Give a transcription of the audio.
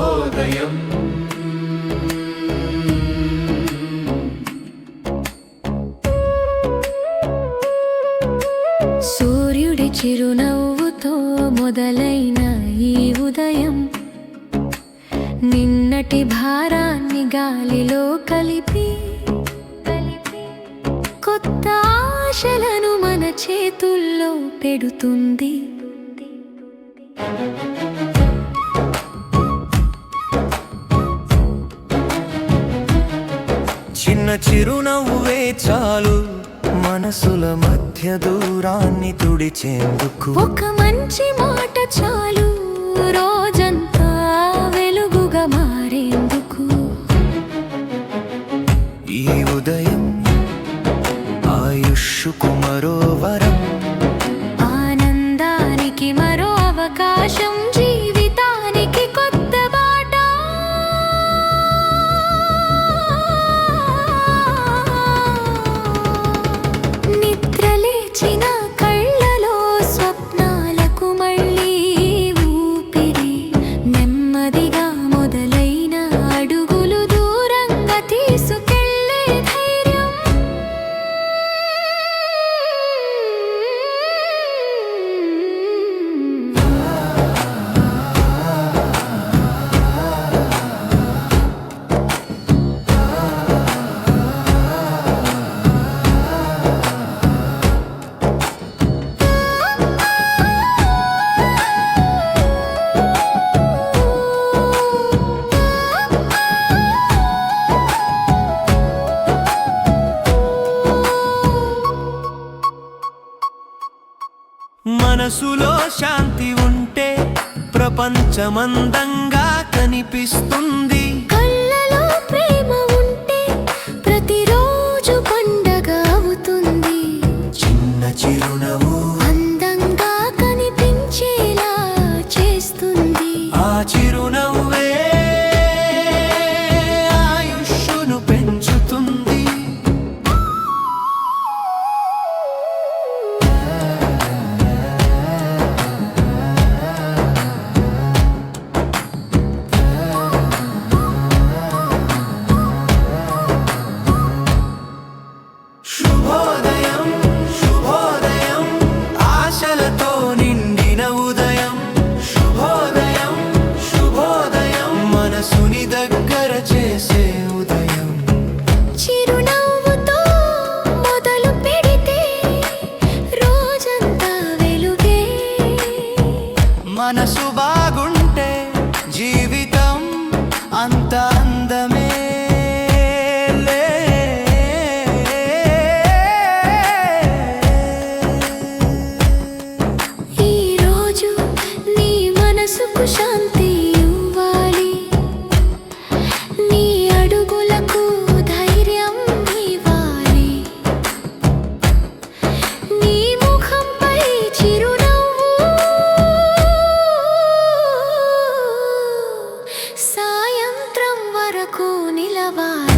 శుభోదయం సూర్యుడి చిరునవ్వుతో మొదలైన ఈ ఉదయం నిన్నటి భారాన్ని గాలిలో కలిపి కొత్త ఆశలను మన చేతుల్లో పెడుతుంది. చిన్న చిరునవ్వే చాలు. మనసుల మధ్య దూరాన్ని తుడిచేందుకు. ఒక మంచి మాట చాలు. రోజంతా వెలుగుగా మారేందుకు. ఈ ఉదయం ఆయుష్కు మరో వరం. ఆనందానికి మరో అవకాశం. మనసులో శాంతి ఉంటే ప్రపంచమందంగా కనిపిస్తుంది. కళ్ళలో ప్రేమ ఉంటే ప్రతిరోజు పండగ అవుతుంది. చిన్న చిరునవ్వు అందంగా కనిపించేలా చేస్తుంది. ఆ చిరునవ్వు వరకు నిలవాలి.